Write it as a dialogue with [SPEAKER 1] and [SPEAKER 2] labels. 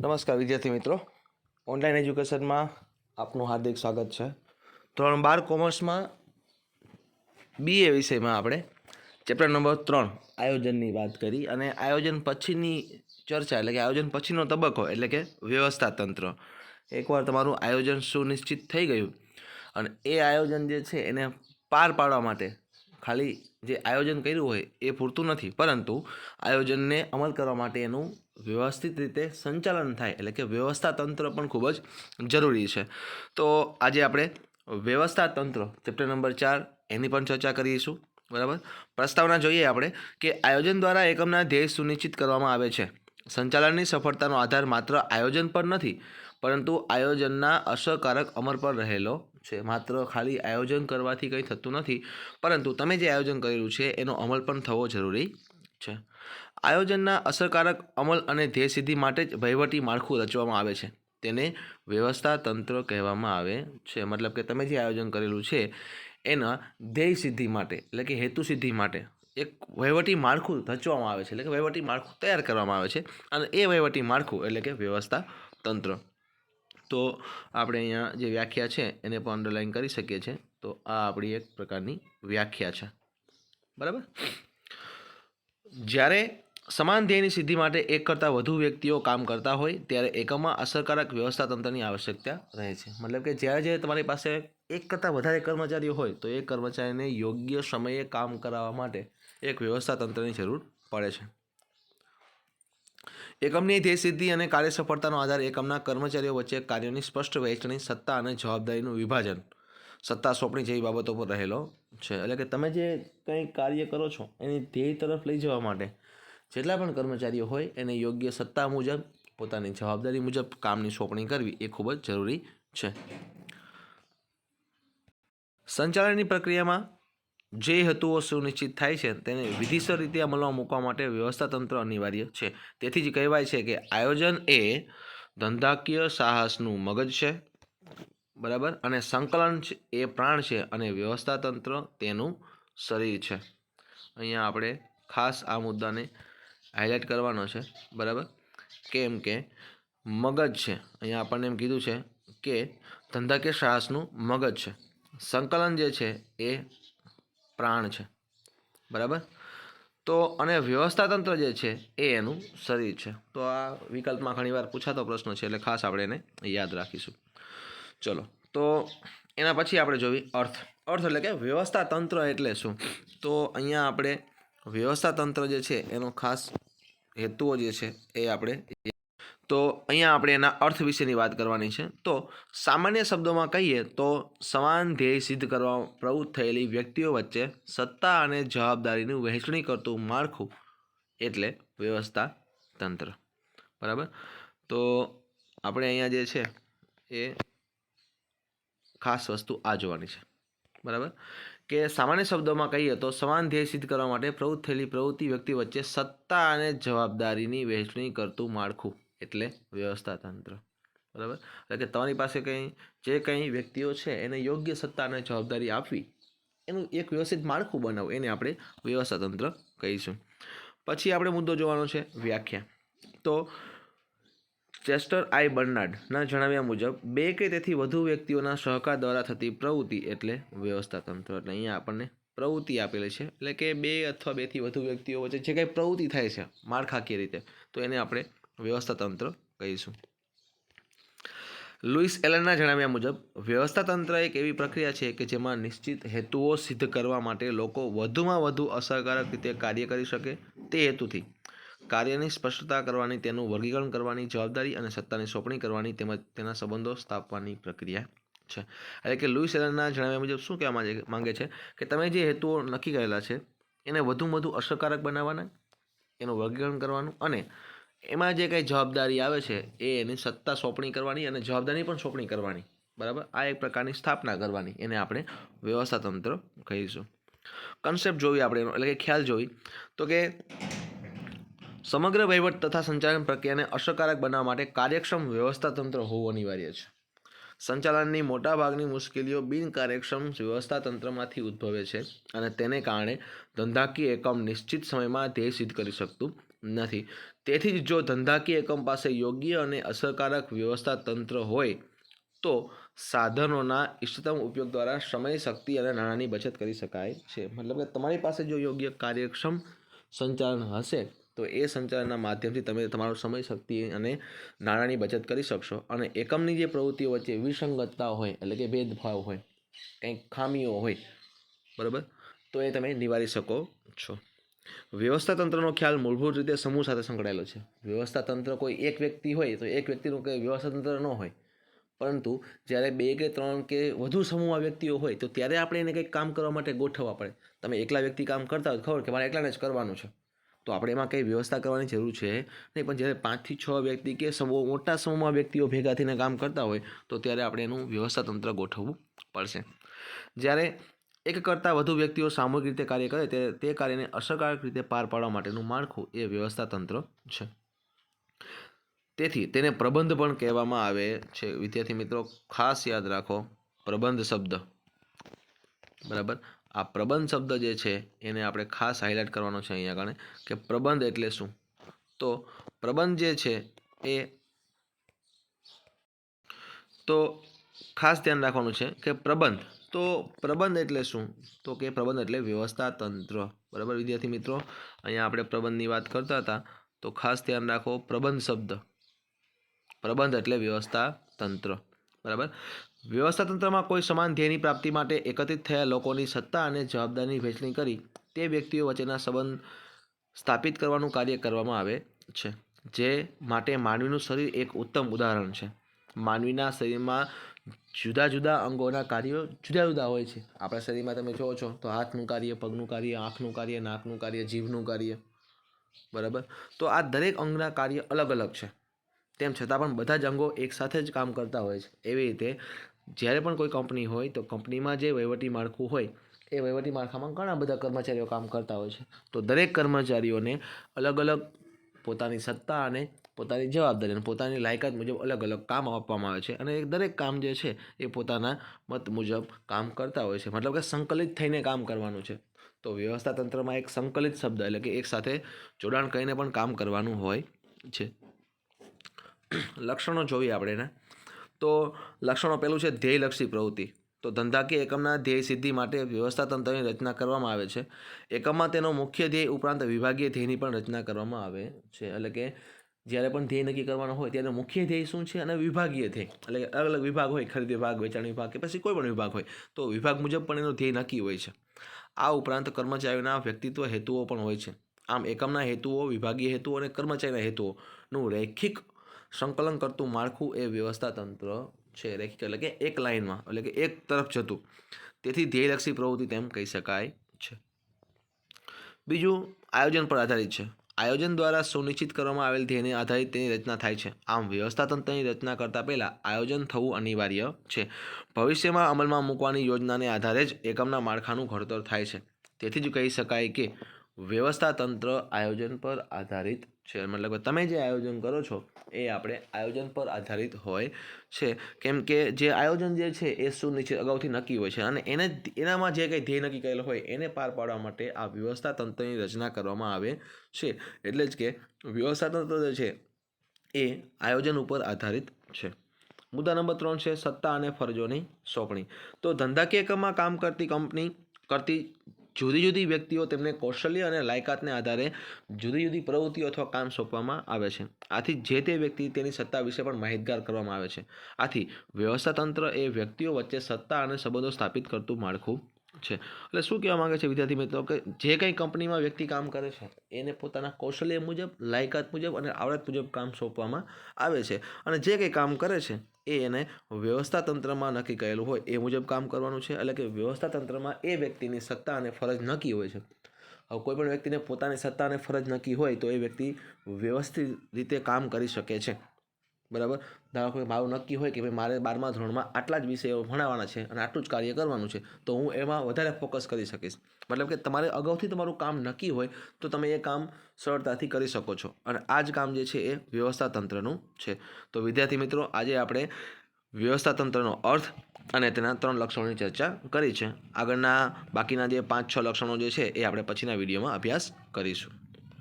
[SPEAKER 1] નમસ્કાર વિદ્યાર્થી મિત્રો. ઓનલાઈન એજ્યુકેશનમાં આપનું હાર્દિક સ્વાગત છે. ધોરણ બાર કોમર્સમાં બીએ વિષયમાં આપણે ચેપ્ટર નંબર ત્રણ આયોજનની વાત કરી અને આયોજન પછીની ચર્ચા એટલે કે આયોજન પછીનો તબક્કો એટલે કે વ્યવસ્થા તંત્ર. એકવાર તમારું આયોજન સુનિશ્ચિત થઈ ગયું અને એ આયોજન જે છે એને પાર પાડવા માટે ખાલી જે આયોજન કર્યું હોય એ પૂરતું નથી. પરંતુ આયોજનને અમલ કરવા માટે એનું વ્યવસ્થિત રીતે સંચાલન થાય એટલે કે વ્યવસ્થા તંત્ર પણ ખૂબ જ જરૂરી છે. તો આજે આપણે વ્યવસ્થા તંત્ર, ચેપ્ટર નંબર ચાર, એની પણ ચર્ચા કરીશું. બરાબર? પ્રસ્તાવના જોઈએ આપણે કે આયોજન દ્વારા એકમના ધ્યેય સુનિશ્ચિત કરવામાં આવે છે. સંચાલનની સફળતાનો આધાર માત્ર આયોજન પર નથી, પરંતુ આયોજનના અસરકારક અમર પર રહેલો છે. માત્ર ખાલી આયોજન કરવાથી કંઈ થતું નથી, પરંતુ તમે જે આયોજન કરેલું છે, એનો અમલ પણ થવો જરૂરી છે. આયોજનના અસરકારક અમલ અને ધ્યેય સિદ્ધિ માટે જ વહીવટી માળખું રચવામાં આવે છે. તેને વ્યવસ્થા તંત્ર કહેવામાં આવે છે. મતલબ કે તમે જે આયોજન કરેલું છે, એના ધ્યેય સિદ્ધિ માટે, એટલે કે હેતુ સિદ્ધિ માટે એક વહીવટી માળખું રચવામાં આવે છે. એટલે કે વહીવટી માળખું તૈયાર કરવામાં આવે છે અને એ વહીવટી માળખું એટલે કે વ્યવસ્થા તંત્ર. તો આપણે અહીંયા જે વ્યાખ્યા છે, એને પણ અંડરલાઈન કરી શકીએ છીએ. તો આ આપણી એક પ્રકારની વ્યાખ્યા છે. બરાબર? જ્યારે સમાન ધ્યેયની સિદ્ધિ માટે એક કરતાં વધુ વ્યક્તિઓ કામ કરતા હોય, ત્યારે એકમમાં અસરકારક વ્યવસ્થા તંત્રની આવશ્યકતા રહે છે. મતલબ કે જ્યારે જ્યારે તમારી પાસે એક કરતાં વધારે કર્મચારીઓ હોય, તો એ કર્મચારીને યોગ્ય સમયે કામ કરાવવા માટે એક વ્યવસ્થા તંત્રની જરૂર પડે છે. એકમની ધ્યેય સિદ્ધિ અને કાર્ય સફળતાનો આધાર એકમના કર્મચારીઓ વચ્ચે કાર્યોની સ્પષ્ટ વહેંચણી, સત્તા અને જવાબદારીનું વિભાજન સત્તા સોંપણી જેવી બાબતો પર રહેલો છે. એટલે કે તમે જે કંઈ કાર્ય કરો છો, એની ધ્યેય તરફ લઈ જવા માટે જેટલા પણ કર્મચારીઓ હોય, એને યોગ્ય સત્તા મુજબ, પોતાની જવાબદારી મુજબ કામની સોંપણી કરવી એ ખૂબ જ જરૂરી છે. સંચાલનની પ્રક્રિયામાં જે હેતુઓ સુનિશ્ચિત થાય છે, તેને વિધિસર રીતે અમલમાં મૂકવા માટે વ્યવસ્થા તંત્ર અનિવાર્ય છે. તેથી જ કહેવાય છે કે આયોજન એ ધંધાકીય સાહસનું મગજ છે. બરાબર? અને સંકલન એ પ્રાણ છે અને વ્યવસ્થા તંત્ર તેનું શરીર છે. અહીંયા આપણે ખાસ આ મુદ્દાને હાઇલાઇટ કરવાનો છે, બરાબર? કેમ કે મગજ છે, અહીંયા આપણને એમ કીધું છે કે ધંધાકીય સાહસનું મગજ છે. સંકલન જે છે, એ પ્રાણ છે, બરાબર? તો અને વ્યવસ્થા તંત્ર જે છે, એ એનું શરીર છે. તો આ વિકલ્પમાં ઘણીવાર પૂછાતો પ્રશ્ન છે, એટલે ખાસ આપણે એને યાદ રાખીશું. ચલો, તો એના પછી આપણે જોવી અર્થ. અર્થ એટલે કે વ્યવસ્થા તંત્ર એટલે શું? તો અહીંયા આપણે વ્યવસ્થા તંત્ર જે છે, એનો ખાસ હેતુઓ જે છે, એ આપણે તો અહીંયા આપણે એના અર્થ વિશેની વાત કરવાની છે. તો સામાન્ય શબ્દોમાં કહીએ તો સમાન ધ્યેય સિદ્ધ કરવા પ્રવૃત્ત થયેલી વ્યક્તિઓ વચ્ચે સત્તા અને જવાબદારીનું વહેંચણી કરતું માળખું એટલે વ્યવસ્થા તંત્ર. બરાબર? તો આપણે અહીંયા જે છે, એ ખાસ વસ્તુ આ જોવાની છે. બરાબર? કે સામાન્ય શબ્દોમાં કહીએ તો સમાન ધ્યેય સિદ્ધ કરવા માટે પ્રવૃત્ત થયેલી પ્રવૃત્તિ વ્યક્તિ વચ્ચે સત્તા અને જવાબદારીની વહેંચણી કરતું માળખું એટલે વ્યવસ્થા તંત્ર બરાબર? એટલે કે તમારી પાસે કંઈ, જે કંઈ વ્યક્તિઓ છે એને યોગ્ય સત્તા અને જવાબદારી આપવી, એનું એક વ્યવસ્થિત માળખું બનાવવું, એને આપણે વ્યવસ્થા તંત્ર કહીશું. પછી આપણે મુદ્દો જોવાનો છે વ્યાખ્યા. તો ચેસ્ટર આઈ બર્નાર્ડના જણાવ્યા મુજબ, બે કે તેથી વધુ વ્યક્તિઓના સહકાર દ્વારા થતી પ્રવૃત્તિ એટલે વ્યવસ્થા તંત્ર એટલે અહીંયા આપણને પ્રવૃત્તિ આપેલી છે. એટલે કે બે અથવા બેથી વધુ વ્યક્તિઓ વચ્ચે જે કંઈ પ્રવૃત્તિ થાય છે, માળખાકીય રીતે, તો એને આપણે વ્યવસ્થા તંત્ર કહીશું. લુઈસ એલનના જણાવ્યા મુજબ વ્યવસ્થા તંત્ર એક એવી પ્રક્રિયા છે કે જેમાં નિશ્ચિત હેતુઓ સિદ્ધ કરવા માટે લોકો વધુમાં વધુ અસરકારક રીતે કાર્ય કરી શકે તે હેતુથી. કાર્યની સ્પષ્ટતા કરવાની, તેનું વર્ગીકરણ કરવાની, જવાબદારી અને સત્તાની સોંપણી કરવાની તેમજ તેના સંબંધો સ્થાપવાની પ્રક્રિયા છે. એટલે કે લુઈસ એલનના જણાવ્યા મુજબ શું કહેવા માંગે છે? કે તમે જે હેતુઓ નક્કી કરેલા છે, એને વધુ વધુ અસરકારક બનાવવાના, એનું વર્ગીકરણ કરવાનું અને એમાં જે કંઈ જવાબદારી આવે છે, એ એની સત્તા સોંપણી કરવાની અને જવાબદારી પણ સોંપણી કરવાની. બરાબર? આ એક પ્રકારની સ્થાપના કરવાની, એને આપણે વ્યવસ્થાતંત્ર કહીશું. કન્સેપ્ટ જોવી આપણે એનો, એટલે કે ખ્યાલ જોઈ તો કે સમગ્ર વહીવટ તથા સંચાલન પ્રક્રિયાને અસરકારક બનાવવા માટે કાર્યક્ષમ વ્યવસ્થા તંત્ર હોવું અનિવાર્ય છે. સંચાલનની મોટાભાગની મુશ્કેલીઓ બિનકાર્યક્ષમ વ્યવસ્થા તંત્રમાંથી ઉદ્ભવે છે અને તેને કારણે ધંધાકીય એકમ નિશ્ચિત સમયમાં ધ્યેય સિદ્ધ કરી શકતું નથી. તેથી જ જો ધંધાકીય એકમ પાસે યોગ્ય અને અસરકારક વ્યવસ્થા તંત્ર હોય, તો સાધનોના ઇષ્ટતમ ઉપયોગ દ્વારા સમય, શક્તિ અને નાણાંની બચત કરી શકાય છે. મતલબ કે તમારી પાસે જો યોગ્ય કાર્યક્ષમ સંચાલન હશે તો એ સંચાલનના માધ્યમથી તમે તમારો સમય, શક્તિ અને નાણાંની બચત કરી શકશો. અને એકમની જે પ્રવૃત્તિઓ વચ્ચે વિસંગતતા હોય એટલે કે ભેદભાવ હોય, કંઈક ખામીઓ હોય, બરાબર? તો એ તમે નિવારી શકો છો. વ્યવસ્થા તંત્રનો ખ્યાલ મૂળભૂત રીતે સમૂહ સાથે સંકળાયેલો છે. વ્યવસ્થા તંત્ર કોઈ એક વ્યક્તિ હોય તો એક વ્યક્તિનું કંઈ વ્યવસ્થા તંત્ર ન હોય. પરંતુ જ્યારે બે કે ત્રણ કે વધુ સમૂહમાં વ્યક્તિઓ હોય તો ત્યારે આપણે એને કંઈક કામ કરવા માટે ગોઠવવા પડે. તમે એકલા વ્યક્તિ કામ કરતા હોય ખબર કે મારે એકલાને જ કરવાનું છે. તો આપણે એમાં કંઈ વ્યવસ્થા કરવાની જરૂર છે નહીં. પણ જ્યારે પાંચથી છ વ્યક્તિ કે સમૂહ મોટા સમૂહમાં વ્યક્તિઓ ભેગા થઈને કામ કરતા હોય, તો ત્યારે આપણે એનું વ્યવસ્થા તંત્ર ગોઠવવું પડશે. જ્યારે એક કરતાં વધુ વ્યક્તિઓ સામૂહિક રીતે કાર્ય કરે, ત્યારે તે કાર્યને અસરકારક રીતે પાર પાડવા માટેનું માળખું એ વ્યવસ્થા તંત્ર છે. તેથી તેને પ્રબંધ પણ કહેવામાં આવે છે. વિદ્યાર્થી મિત્રો, ખાસ યાદ રાખો, પ્રબંધ શબ્દ. બરાબર? આ પ્રબંધ શબ્દ જે છે, એને આપણે ખાસ હાઇલાઇટ કરવાનો છે અહીંયા આગળ, કે પ્રબંધ એટલે શું? તો પ્રબંધ જે છે એ તો ખાસ ધ્યાન રાખવાનું છે કે પ્રબંધ, તો પ્રબંધ એટલે શું? તો કે પ્રબંધ એટલે વ્યવસ્થા તંત્ર. બરાબર? વિદ્યાર્થી મિત્રો, અહીંયા આપણે પ્રબંધની વાત કરતા હતા, તો ખાસ ધ્યાન રાખો પ્રબંધ શબ્દ. પ્રબંધ એટલે વ્યવસ્થા તંત્ર. બરાબર? વ્યવસ્થાતંત્રમાં કોઈ સમાન ધ્યેયની પ્રાપ્તિ માટે એકત્રિત થયા લોકોની સત્તા અને જવાબદારીની વહેંચણી કરી તે વ્યક્તિઓ વચ્ચેના સંબંધ સ્થાપિત કરવાનું કાર્ય કરવામાં આવે છે, જે માટે માનવીનું શરીર એક ઉત્તમ ઉદાહરણ છે. માનવીના શરીરમાં જુદા જુદા અંગોના કાર્યો જુદા જુદા હોય છે. આપણા શરીરમાં તમે જોવો છો તો હાથનું કાર્ય, પગનું કાર્ય, આંખનું કાર્ય, નાકનું કાર્ય, જીભનું કાર્ય. બરાબર? તો આ દરેક અંગના કાર્ય અલગ અલગ છે. તેમ છતાં પણ બધા જ અંગો એકસાથે જ કામ કરતા હોય છે. એવી રીતે જ્યારે પણ કોઈ કંપની હોય તો કંપનીમાં જે વહીવટી માળખું હોય, એ વહીવટી માળખામાં ઘણા બધા કર્મચારીઓ કામ કરતા હોય છે. તો દરેક કર્મચારીઓને અલગ અલગ પોતાની સત્તા અને પોતાની જવાબદારી અને પોતાની લાયકાત મુજબ અલગ અલગ કામ આપવામાં આવે છે અને એ દરેક કામ જે છે એ પોતાના મત મુજબ કામ કરતા હોય છે. મતલબ કે સંકલિત થઈને કામ કરવાનું છે. તો વ્યવસ્થા તંત્રમાં એક સંકલિત શબ્દ એટલે કે એક સાથે જોડાણ કરીને પણ કામ કરવાનું હોય છે. લક્ષણો જોઈએ આપણે એના. તો લક્ષણો પહેલું છે ધ્યેયલક્ષી પ્રવૃત્તિ. તો ધંધાકીય એકમના ધ્યેય સિદ્ધિ માટે વ્યવસ્થા તંત્રની રચના કરવામાં આવે છે. એકમમાં તેનો મુખ્ય ધ્યેય ઉપરાંત વિભાગીય ધ્યેયની પણ રચના કરવામાં આવે છે. એટલે કે જ્યારે પણ ધ્યેય નક્કી કરવાનો હોય ત્યારે મુખ્ય ધ્યેય શું છે અને વિભાગીય ધ્યેય. એટલે અલગ અલગ વિભાગ હોય, ખરીદ વિભાગ, વેચાણ વિભાગ કે પછી કોઈ પણ વિભાગ હોય, તો વિભાગ મુજબ પણ એનો ધ્યેય નક્કી હોય છે. આ ઉપરાંત કર્મચારીઓના વ્યક્તિત્વ હેતુઓ પણ હોય છે. આમ એકમના હેતુઓ, વિભાગીય હેતુઓ અને કર્મચારીના હેતુઓનું રૈખિક સંકલન કરતું માળખું એ વ્યવસ્થા તંત્ર છે. રેખિક એટલે કે એક લાઇનમાં, એટલે કે એક તરફ જતું. તેથી ધ્યેયલક્ષી પ્રવૃત્તિ તેમ કહી શકાય છે. બીજું આયોજન પર આધારિત છે. આયોજન દ્વારા સુનિશ્ચિત કરવામાં આવેલ ધ્યેયને આધારિત તેની રચના થાય છે. આમ વ્યવસ્થા તંત્રની રચના કરતાં પહેલાં આયોજન થવું અનિવાર્ય છે. ભવિષ્યમાં અમલમાં મૂકવાની યોજનાને આધારે જ એકમના માળખાનું ઘડતર થાય છે. તેથી જ કહી શકાય કે વ્યવસ્થા તંત્ર આયોજન પર આધારિત છે. મતલબ કે તમે જે આયોજન કરો છો, એ આપણે આયોજન પર આધારિત હોય છે. કેમ કે જે આયોજન જે છે, એ સુનિશ્ચિત અગાઉથી નક્કી હોય છે અને એને એનામાં જે કંઈ ધ્યેય નક્કી કરેલો હોય, એને પાર પાડવા માટે આ વ્યવસ્થા તંત્રની રચના કરવામાં આવે છે. એટલે જ કે વ્યવસ્થા તંત્ર જે છે, એ આયોજન ઉપર આધારિત છે. મુદ્દા નંબર ત્રણ છે, સત્તા અને ફરજોની સોંપણી. તો ધંધાકીય એકમમાં કામ કરતી કંપની, કરતી જુદી જુદી વ્યક્તિઓ તેમને કૌશલ્ય અને લાયકાતને આધારે જુદી જુદી પ્રવૃત્તિઓ અથવા કામ સોંપવામાં આવે છે. આથી જે તે વ્યક્તિ તેની સત્તા વિશે પણ માહિતગાર કરવામાં આવે છે. આથી વ્યવસ્થાતંત્ર એ વ્યક્તિઓ વચ્ચે સત્તા અને સંબંધો સ્થાપિત કરતું માળખું છે. એટલે શું કહેવા માંગે છે વિદ્યાર્થી મિત્રો કે જે કંઈ કંપનીમાં વ્યક્તિ કામ કરે છે, એને પોતાના કૌશલ્ય મુજબ, લાયકાત મુજબ અને આવડત મુજબ કામ સોંપવામાં આવે છે. અને જે કંઈ કામ કરે છે, એ એને વ્યવસ્થા તંત્રમાં નક્કી કરેલું હોય એ મુજબ કામ કરવાનું છે. એટલે કે વ્યવસ્થા તંત્રમાં એ વ્યક્તિની સત્તા અને ફરજ નક્કી હોય છે. હવે કોઈ પણ વ્યક્તિને પોતાની સત્તા અને ફરજ નક્કી હોય તો એ વ્યક્તિ વ્યવસ્થિત રીતે કામ કરી શકે છે. બરાબર? ધારો કે મારું નક્કી હોય કે ભાઈ મારે બારમા ધોરણમાં આટલા જ વિષયો ભણાવવાના છે અને આટલું જ કાર્ય કરવાનું છે, તો હું એમાં વધારે ફોકસ કરી શકીશ. મતલબ કે તમારે અગાઉથી તમારું કામ નક્કી હોય, તો તમે એ કામ સરળતાથી કરી શકો છો. અને આ જ કામ જે છે એ વ્યવસ્થા તંત્રનું છે. તો વિદ્યાર્થી મિત્રો, આજે આપણે વ્યવસ્થા તંત્રનો અર્થ અને તેના ત્રણ લક્ષણોની ચર્ચા કરી છે. આગળના બાકીના જે પાંચ છ લક્ષણો જે છે એ આપણે પછીના વિડીયોમાં અભ્યાસ કરીશું.